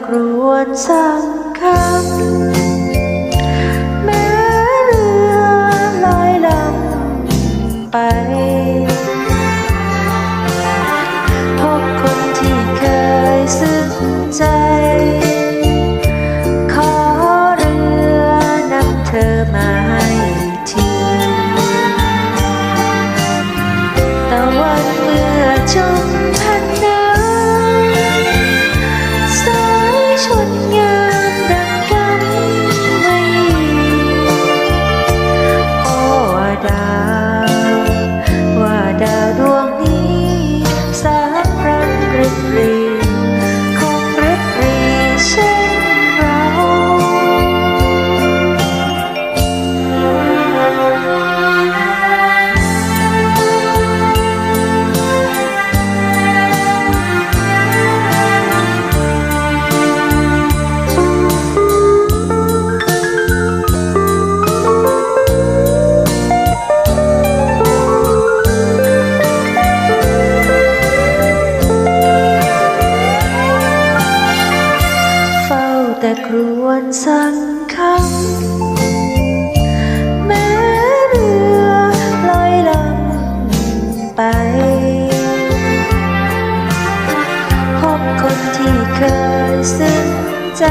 ฝ้าแต่ครวญสังคำแม้เรือลอยลำไป พบคนที่เคยซึ้งใจ ขอเรือนำเธอมาให้ทีตะวันเมื่อจม สังคำแม้เรือลอยลำไป พบคนที่เคยซึ้งใจ